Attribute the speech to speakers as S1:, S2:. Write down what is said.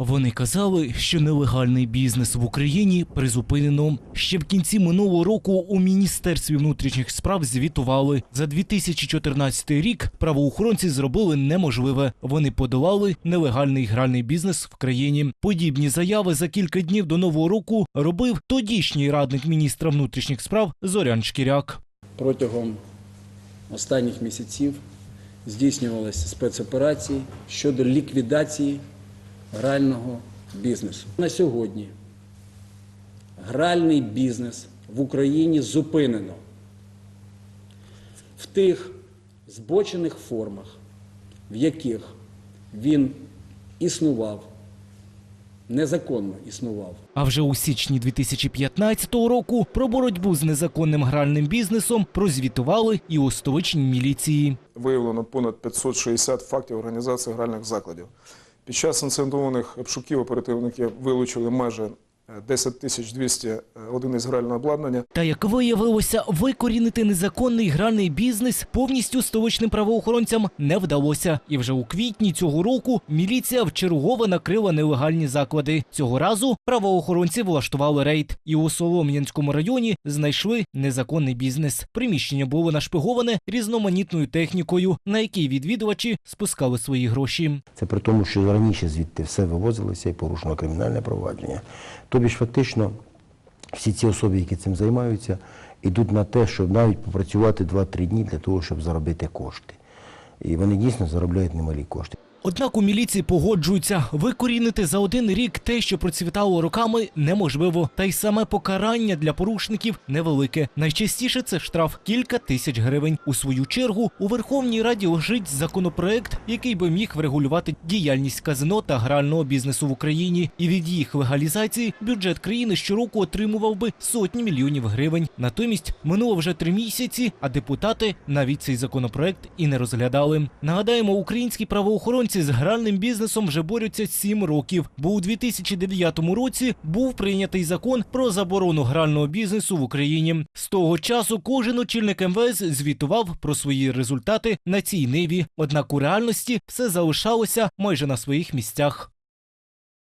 S1: Вони казали, що нелегальний бізнес в Україні призупинено. Ще в кінці минулого року у міністерстві внутрішніх справ звітували за 2014 рік. Правоохоронці зробили неможливе. Вони подолали нелегальний гральний бізнес в країні. Подібні заяви за кілька днів до нового року робив тодішній радник міністра внутрішніх справ Зорян Шкіряк.
S2: Протягом останніх місяців здійснювалися спецоперації щодо ліквідації грального бізнесу. На сьогодні гральний бізнес в Україні зупинено в тих збочених формах, в яких він існував, незаконно існував.
S1: А вже у січні 2015 року про боротьбу з незаконним гральним бізнесом прозвітували і у столичній міліції.
S3: виявлено понад 560 фактів організації гральних закладів. Під час санкціонованих обшуків оперативники вилучили майже 10 тисяч 200 одиниць грального обладнання.
S1: Та як виявилося, викорінити незаконний гральний бізнес повністю столичним правоохоронцям не вдалося. І вже у квітні цього року міліція вчергове накрила нелегальні заклади. Цього разу правоохоронці влаштували рейд, і у Солом'янському районі знайшли незаконний бізнес. Приміщення було нашпиговане різноманітною технікою, на якій відвідувачі спускали свої гроші.
S4: Це при тому, що раніше звідти все вивозилося і порушено кримінальне провадження. Тобі ж фактично всі ці особи, які цим займаються, йдуть на те, щоб навіть попрацювати 2-3 дні для того, щоб заробити кошти. І вони дійсно заробляють немалі кошти.
S1: Однак у міліції погоджуються, викорінити за один рік те, що процвітало роками, неможливо. Та й саме покарання для порушників невелике. Найчастіше це штраф кілька тисяч гривень. У свою чергу у Верховній Раді лежить законопроект, який би міг врегулювати діяльність казино та грального бізнесу в Україні. І від їх легалізації бюджет країни щороку отримував би сотні мільйонів гривень. Натомість минуло вже три місяці, а депутати навіть цей законопроект і не розглядали. Нагадаємо, українські правоохоронці з гральним бізнесом вже борються сім років, бо у 2009 році був прийнятий закон про заборону грального бізнесу в Україні. З того часу кожен очільник МВС звітував про свої результати на цій ниві. Однак у реальності все залишалося майже на своїх місцях.